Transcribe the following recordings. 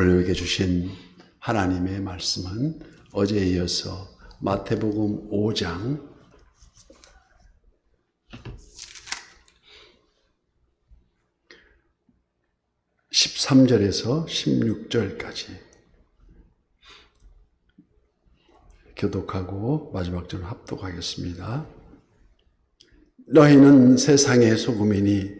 우리에게 주신 하나님의 말씀은 어제에 이어서 마태복음 5장 13절에서 16절까지 교독하고 마지막 절 합독하겠습니다. 너희는 세상의 소금이니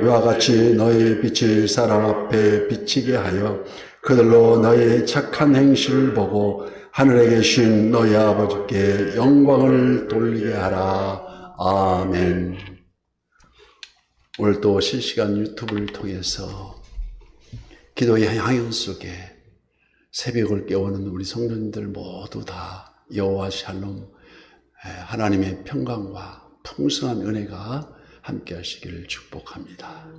이와 같이 너희 빛을 사람 앞에 비치게 하여 그들로 너희 착한 행실을 보고 하늘에 계신 너희 아버지께 영광을 돌리게 하라. 아멘. 오늘 또 실시간 유튜브를 통해서 기도의 향연 속에 새벽을 깨우는 우리 성도님들 모두 다 여호와 샬롬 하나님의 평강과 풍성한 은혜가 함께 하시기를 축복합니다.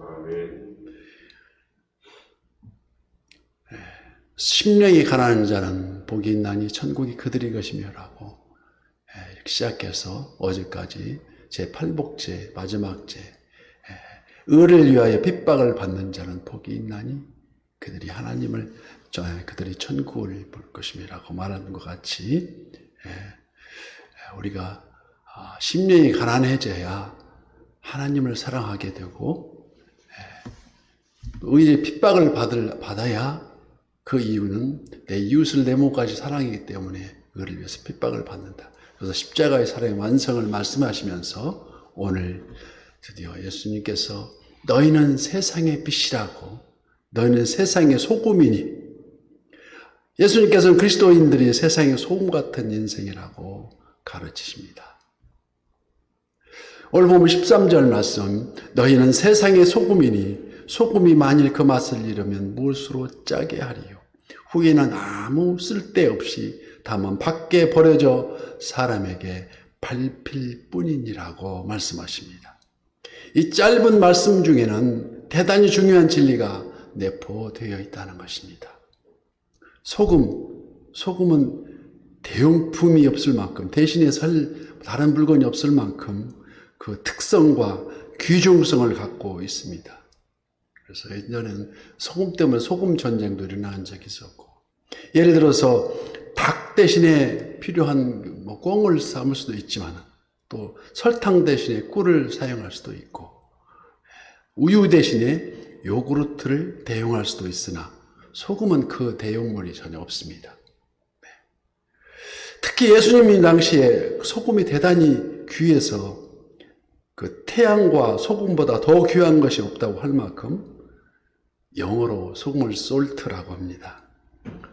심령이 가난한 자는 복이 있나니 천국이 그들의 것이며라고 이렇게 시작해서 어제까지 제 팔복제 마지막 제 의를 위하여 핍박을 받는 자는 복이 있나니 그들이 하나님을 그들이 천국을 볼 것임이라고 말하는 것 같이 우리가 심령이 가난해져야 하나님을 사랑하게 되고 의의 핍박을 받을, 받아야 그 이유는 내 이웃을 내 몸까지 사랑하기 때문에 의를 위해서 핍박을 받는다. 그래서 십자가의 사랑의 완성을 말씀하시면서 오늘 드디어 예수님께서 너희는 세상의 빛이라고 너희는 세상의 소금이니 예수님께서는 그리스도인들이 세상의 소금 같은 인생이라고 가르치십니다. 오늘 보면 13절 말씀 너희는 세상의 소금이니 소금이 만일 그 맛을 잃으면 무엇으로 짜게 하리요 후에는 아무 쓸데없이 다만 밖에 버려져 사람에게 밟힐 뿐이니라고 말씀하십니다. 이 짧은 말씀 중에는 대단히 중요한 진리가 내포되어 있다는 것입니다. 소금, 소금은 대용품이 없을 만큼 대신에 살 다른 물건이 없을 만큼 그 특성과 귀중성을 갖고 있습니다. 그래서 예전에는 소금 때문에 소금 전쟁도 일어난 적이 있었고, 예를 들어서 닭 대신에 필요한 뭐 꽁을 삶을 수도 있지만, 또 설탕 대신에 꿀을 사용할 수도 있고, 우유 대신에 요구르트를 대용할 수도 있으나, 소금은 그 대용물이 전혀 없습니다. 네. 특히 예수님 당시에 소금이 대단히 귀해서 그 태양과 소금보다 더 귀한 것이 없다고 할 만큼 영어로 소금을 솔트라고 합니다.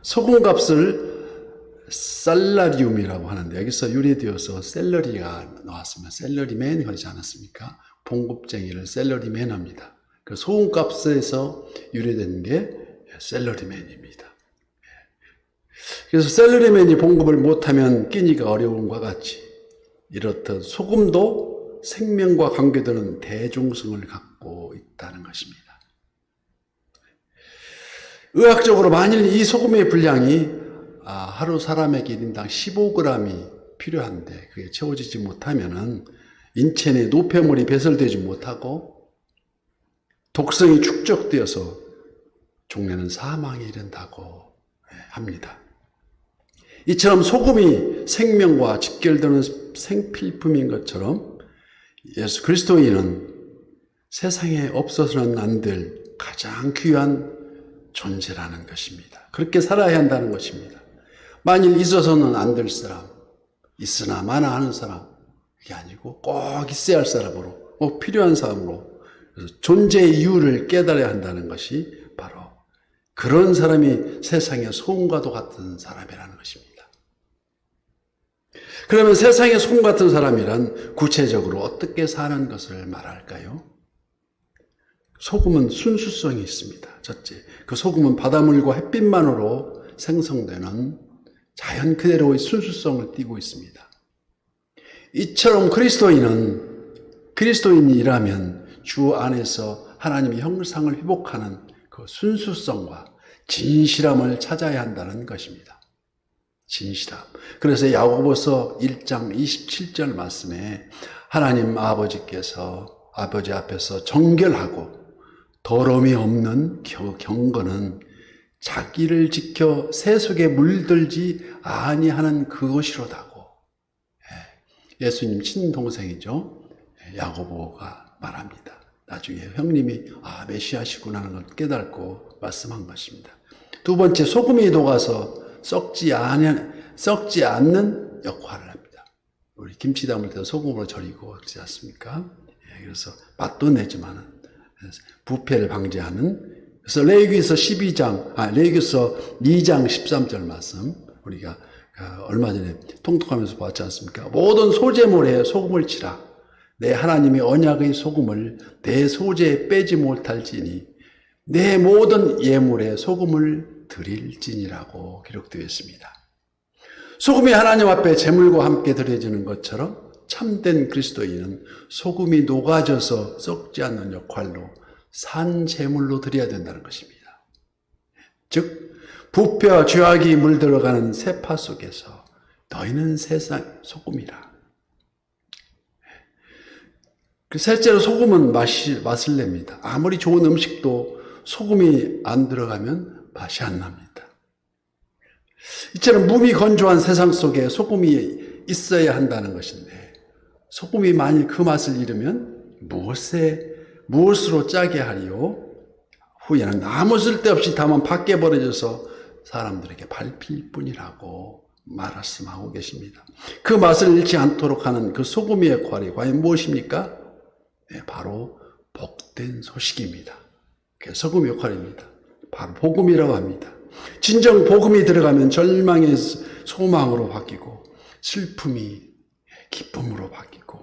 소금 값을 살라리움이라고 하는데 여기서 유래되어서 셀러리가 나왔습니다. 셀러리맨 하지 않았습니까? 봉급쟁이를 셀러리맨 합니다. 그 소금 값에서 유래된 게 셀러리맨입니다. 그래서 셀러리맨이 봉급을 못하면 끼니가 어려움과 같이 이렇듯 소금도 생명과 관계되는 대중성을 갖고 있다는 것입니다. 의학적으로 만일 이 소금의 분량이 하루 사람에게 1인당 15g이 필요한데 그게 채워지지 못하면은 인체 내 노폐물이 배설되지 못하고 독성이 축적되어서 종래는 사망에 이른다고 합니다. 이처럼 소금이 생명과 직결되는 생필품인 것처럼 예수 그리스도인은 세상에 없어서는 안 될 가장 귀한 존재라는 것입니다. 그렇게 살아야 한다는 것입니다. 만일 있어서는 안 될 사람, 있으나 마나 하는 사람, 그게 아니고 꼭 있어야 할 사람으로, 꼭 필요한 사람으로, 존재의 이유를 깨달아야 한다는 것이 바로 그런 사람이 세상의 소금과도 같은 사람이라는 것입니다. 그러면 세상의 소금 같은 사람이란 구체적으로 어떻게 사는 것을 말할까요? 소금은 순수성이 있습니다. 첫째, 그 소금은 바닷물과 햇빛만으로 생성되는 자연 그대로의 순수성을 띠고 있습니다. 이처럼 그리스도인은 그리스도인이라면 주 안에서 하나님의 형상을 회복하는 그 순수성과 진실함을 찾아야 한다는 것입니다. 진실함. 그래서 야고보서 1장 27절 말씀에 하나님 아버지께서 아버지 앞에서 정결하고 더러움이 없는 겨- 경건은 자기를 지켜 세속에 물들지 아니하는 그것이로다고. 예, 예수님 친동생이죠. 예, 야고보가 말합니다. 나중에 형님이 아 메시아시구나 하는 걸 깨닫고 말씀한 것입니다. 두 번째 소금이 녹아서 썩지 않은 썩지 않는 역할을 합니다. 우리 김치 담을 때 소금으로 절이고 그러지 않습니까? 예, 그래서 맛도 내지만은 부패를 방지하는 그래서 레위기서 12장 아 레위기서 2장 13절 말씀 우리가 어, 얼마 전에 통독하면서 봤지 않습니까? 모든 소재물에 소금을 치라. 내 하나님의 언약의 소금을 내 소재에 빼지 못할지니 내 모든 예물에 소금을 드릴지니라고 기록되어 있습니다. 소금이 하나님 앞에 제물과 함께 드려지는 것처럼 참된 그리스도인은 소금이 녹아져서 썩지 않는 역할로 산 제물로 드려야 된다는 것입니다. 즉 부패와 죄악이 물들어가는 세파 속에서 너희는 세상 소금이라. 그 셋째로 소금은 맛이, 맛을 냅니다. 아무리 좋은 음식도 소금이 안 들어가면 맛이 안 납니다. 이처럼 몸이 건조한 세상 속에 소금이 있어야 한다는 것인데 소금이 만일 그 맛을 잃으면 무엇에 무엇으로 짜게 하리요? 후에는 아무 쓸데없이 다만 밖에 버려져서 사람들에게 밟힐 뿐이라고 말씀하고 계십니다. 그 맛을 잃지 않도록 하는 그 소금의 역할이 과연 무엇입니까? 네, 바로 복된 소식입니다. 그게 소금 역할입니다. 바로 복음이라고 합니다. 진정 복음이 들어가면 절망의 소망으로 바뀌고 슬픔이 기쁨으로 바뀌고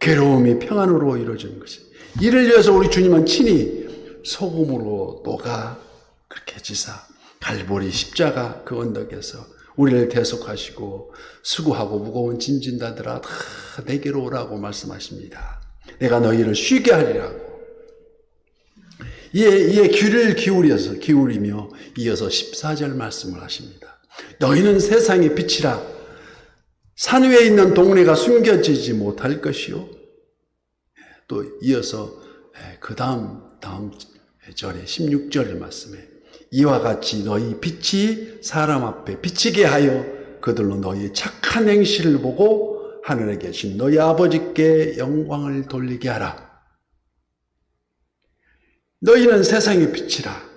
괴로움이 평안으로 이루어지는 것이. 이를 위해서 우리 주님은 친히 소금으로 녹아 그렇게 지사 갈보리 십자가 그 언덕에서 우리를 대속하시고 수고하고 무거운 짐진다들아 다 내게로 오라고 말씀하십니다. 내가 너희를 쉬게 하리라고. 이에, 이에 귀를 기울여서 기울이며 이어서 14절 말씀을 하십니다. 너희는 세상의 빛이라 산 위에 있는 동네가 숨겨지지 못할 것이요. 또 이어서 그 다음 다음 절에 16절 말씀에 이와 같이 너희 빛이 사람 앞에 비치게 하여 그들로 너희 착한 행실을 보고 하늘에 계신 너희 아버지께 영광을 돌리게 하라. 너희는 세상의 빛이라.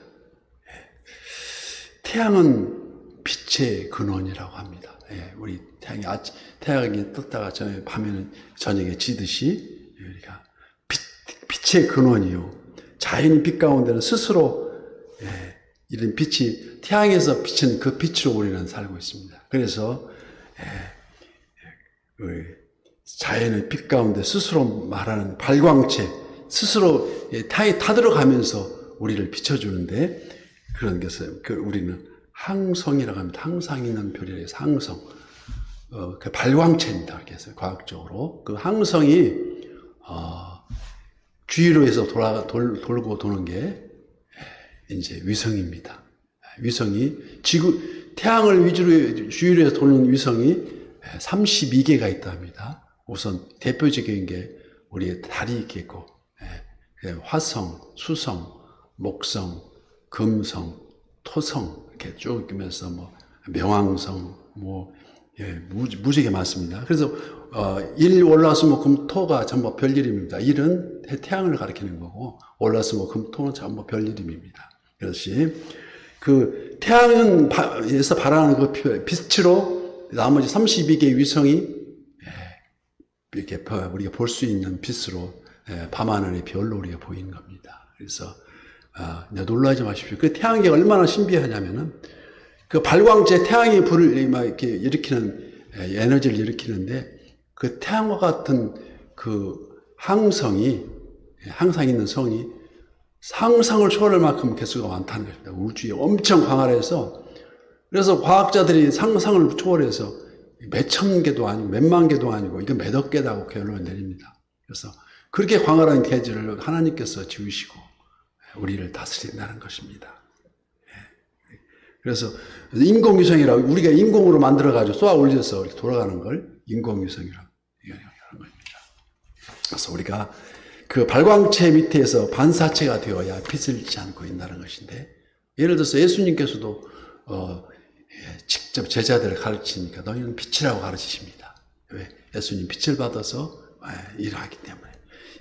태양은 빛의 근원이라고 합니다. 예, 우리 태양이 아침, 태양이 떴다가 저녁 밤에는 저녁에 지듯이 우리가 빛, 빛의 근원이요. 자연의 빛 가운데는 스스로 예, 이런 빛이 태양에서 비친 그 빛으로 우리는 살고 있습니다. 그래서 예, 그 자연의 빛 가운데 스스로 말하는 발광체, 스스로 예, 태양이 타들어가면서 우리를 비춰주는데 그런 것을 그 우리는 항성이라고 합니다. 항상 있는 해서 항성. 어, 그 발광체입니다. 해서 과학적으로. 그 항성이, 어, 주위로 해서 돌아, 돌, 돌고 도는 게, 예, 이제 위성입니다. 위성이, 지구, 태양을 위주로, 주위로 해서 도는 위성이 32개가 있다 합니다. 우선 대표적인 게 우리의 달이 있겠고, 예, 화성, 수성, 목성, 금성, 토성, 이렇게 쭉 있면서 뭐, 명왕성, 뭐, 예, 무지, 무지개 많습니다. 그래서, 어, 일, 월화수목, 금, 토가 전부 별이름입니다. 일은 태양을 가리키는 거고, 월화수목, 금, 토는 전부 별이름입니다. 그렇지. 그, 태양은, 바, 에서 발하는 그 빛으로 나머지 32개의 위성이, 예, 이렇게 우리가 볼 수 있는 빛으로, 예, 밤하늘의 우리가 보이는 겁니다. 그래서, 아, 놀라지 마십시오. 그 태양계가 얼마나 신비하냐면은 그 발광체 태양이 불을 막 이렇게 일으키는 에너지를 일으키는데 그 태양과 같은 그 항성이 항상 있는 성이 상상을 초월할 만큼 개수가 많다는 것입니다. 우주에 엄청 광활해서 그래서 과학자들이 상상을 초월해서 몇 천 개도 아니고 몇 만 개도 아니고 이거 몇억 개다고 결론을 내립니다. 그래서 그렇게 광활한 계절을 하나님께서 지으시고 우리를 다스린다는 것입니다. 예. 그래서 인공위성이라고 우리가 인공으로 만들어 가지고 쏘아 올려서 돌아가는 걸 인공위성이라고 얘기하는 겁니다. 그래서 우리가 그 발광체 밑에서 반사체가 되어야 빛을 잃지 않고 있다는 것인데 예를 들어서 예수님께서도 어, 예, 직접 제자들을 가르치니까 너희는 빛이라고 가르치십니다. 왜? 예수님 빛을 받아서 예, 일하기 때문에.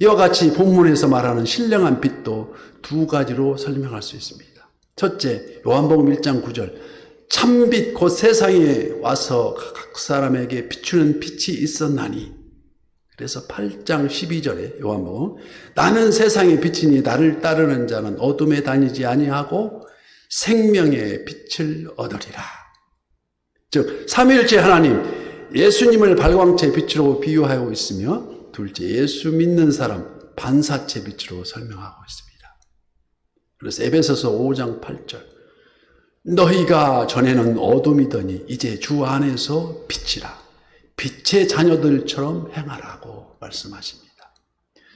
이와 같이 본문에서 말하는 신령한 빛도 두 가지로 설명할 수 있습니다. 첫째, 요한복음 1장 9절. 참빛 곧 세상에 와서 각 사람에게 비추는 빛이 있었나니. 그래서 8장 12절에 요한복음 나는 세상의 빛이니 나를 따르는 자는 어둠에 다니지 아니하고 생명의 빛을 얻으리라. 즉 삼위일체 하나님 예수님을 발광체 빛으로 비유하고 있으며 둘째 예수 믿는 사람 반사체 빛으로 설명하고 있습니다. 그래서 에베소서 5장 8절 너희가 전에는 어둠이더니 이제 주 안에서 빛이라 빛의 자녀들처럼 행하라고 말씀하십니다.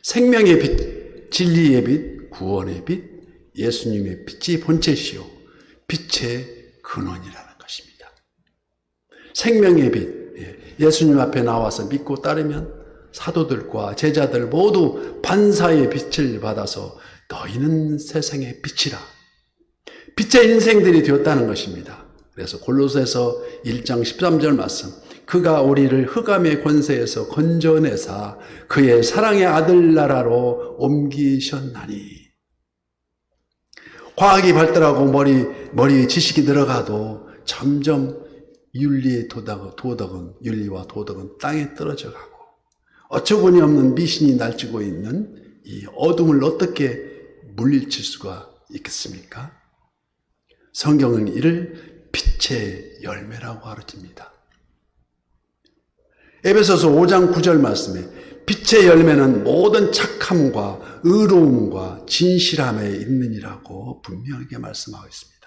생명의 빛, 진리의 빛, 구원의 빛, 예수님의 빛이 본체시요 빛의 근원이라는 것입니다. 생명의 빛, 예, 예수님 앞에 나와서 믿고 따르면 사도들과 제자들 모두 반사의 빛을 받아서 너희는 세상의 빛이라. 빛의 인생들이 되었다는 것입니다. 그래서 골로새서 1장 13절 말씀. 그가 우리를 흑암의 권세에서 건져내사 그의 사랑의 아들 나라로 옮기셨나니. 과학이 발달하고 머리, 머리에 지식이 들어가도 점점 윤리의 도덕, 도덕은, 윤리와 도덕은 땅에 떨어져 가고 어처구니 없는 미신이 날뛰고 있는 이 어둠을 어떻게 물리칠 수가 있겠습니까? 성경은 이를 빛의 열매라고 가르칩니다. 에베소서 5장 9절 말씀에 빛의 열매는 모든 착함과 의로움과 진실함에 있느니라고 분명하게 말씀하고 있습니다.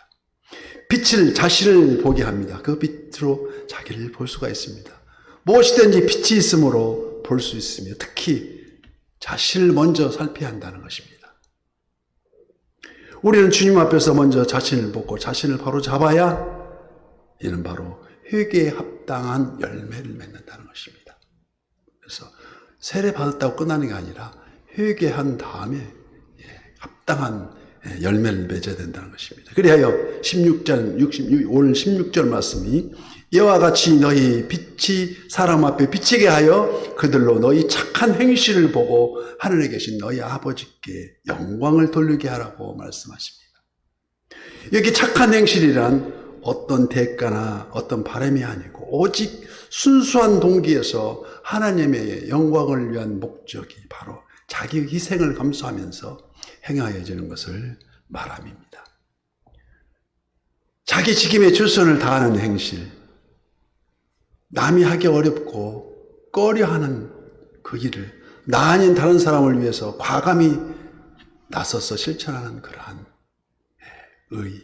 빛을 자신을 보게 합니다. 그 빛으로 자기를 볼 수가 있습니다. 무엇이든지 빛이 있으므로 볼 수 있으며 특히 자신을 먼저 살펴야 한다는 것입니다. 우리는 주님 앞에서 먼저 자신을 보고 자신을 바로 잡아야 이는 바로 회개에 합당한 열매를 맺는다는 것입니다. 그래서 세례 받았다고 끝나는 게 아니라 회개한 다음에 예, 합당한 예, 열매를 맺어야 된다는 것입니다. 그리하여 16절, 66, 오늘 16절 말씀이 이와 같이 너희 빛이 사람 앞에 비치게 하여 그들로 너희 착한 행실을 보고 하늘에 계신 너희 아버지께 영광을 돌리게 하라고 말씀하십니다. 여기 착한 행실이란 어떤 대가나 어떤 바람이 아니고 오직 순수한 동기에서 하나님의 영광을 위한 목적이 바로 자기 희생을 감수하면서 행하여지는 것을 말함입니다. 자기 직임에 최선을 다하는 행실, 남이 하기 어렵고 꺼려하는 그 일을 나 아닌 다른 사람을 위해서 과감히 나서서 실천하는 그러한 의,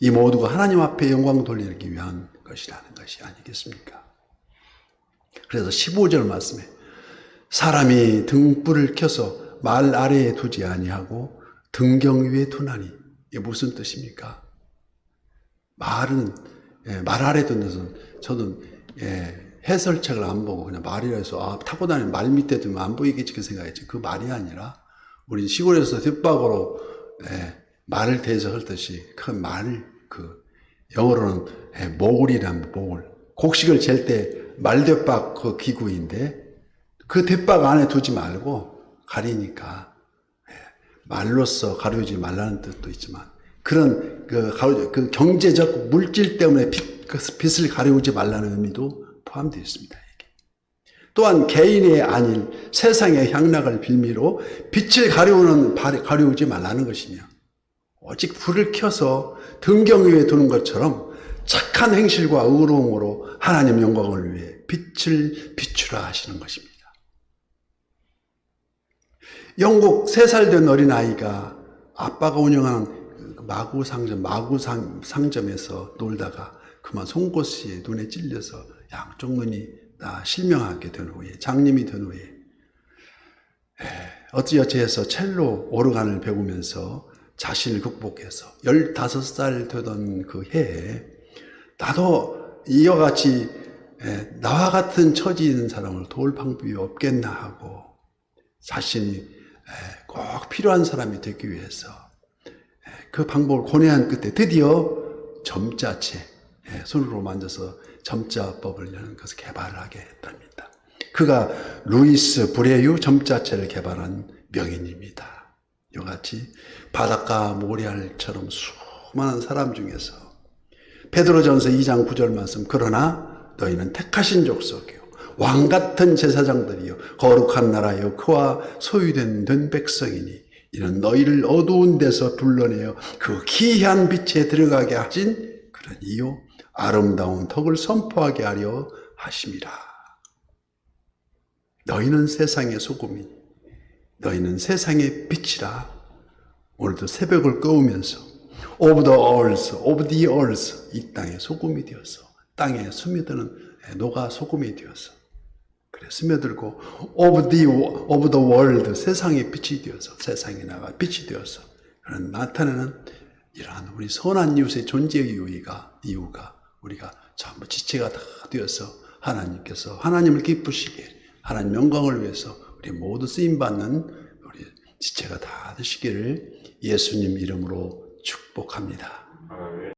이 모두가 하나님 앞에 영광 돌리기 위한 것이라는 것이 아니겠습니까? 그래서 15절 말씀에 사람이 등불을 켜서 말 아래에 두지 아니하고 등경 위에 두나니 이게 무슨 뜻입니까? 말은 예, 말 아래 두는 것은 저도 예, 해설책을 안 보고 그냥 말이라 해서 아, 타고 다니는 말 밑에 두면 안 보이겠지 그 생각했지. 그 말이 아니라 우리 시골에서 뒷박으로 예, 말을 대해서 헐듯이 그 말을 그 영어로는 예, 모글이란 모글. 곡식을 잴 때 말대박 그 기구인데 그 뒷박 안에 두지 말고 가리니까 예, 말로써 가려지 말라는 뜻도 있지만 그런 그, 그 경제적 물질 때문에 빛, 그 빛을 가려우지 말라는 의미도 포함되어 있습니다. 또한 개인의 아닌 세상의 향락을 빌미로 빛을 가려우는 바- 가려우지 말라는 것이며 오직 불을 켜서 등경 위에 두는 것처럼 착한 행실과 의로움으로 하나님 영광을 위해 빛을 비추라 하시는 것입니다. 영국 세살된 어린아이가 아빠가 운영하는 그 마구 상점, 마구 상, 상점에서 놀다가 그만 송곳이에 눈에 찔려서 양쪽 눈이 다 실명하게 된 후에 장님이 된 후에 에, 어찌어찌해서 첼로 오르간을 배우면서 자신을 극복해서 15살 되던 그 해에 나도 이와 같이 에, 나와 같은 처지 있는 사람을 도울 방법이 없겠나 하고 자신이 에, 꼭 필요한 사람이 되기 위해서 에, 그 방법을 고뇌한 끝에 드디어 점자체 에, 손으로 만져서 점자법을 이라는 것을 개발하게 했답니다. 그가 루이스 브레유 점자체를 개발한 명인입니다. 이같이 바닷가 모래알처럼 수많은 사람 중에서 베드로전서 2장 9절 말씀 그러나 너희는 택하신 족속이요 왕 같은 제사장들이요 거룩한 나라요 그와 소유된 된 백성이니 이는 너희를 어두운 데서 불러내어 그 기이한 빛에 들어가게 하신 그런 이요 아름다운 덕을 선포하게 하려 하심이라 너희는 세상의 소금이니 너희는 세상의 빛이라. 오늘도 새벽을 꺼우면서 of the earth, of the earth 이 땅의 소금이 되어서 땅에 스며드는 노가 소금이 되어서 그래 스며들고 of the, of the world 세상의 빛이 되어서 세상에 나가 빛이 되어서 그런 나타내는 이러한 우리 선한 이웃의 존재 이유가 이유가 우리가 전부 지체가 다 되어서 하나님께서 하나님을 기쁘시게 하나님 영광을 위해서 우리 모두 쓰임 받는 우리 지체가 다 되시기를 예수님 이름으로 축복합니다.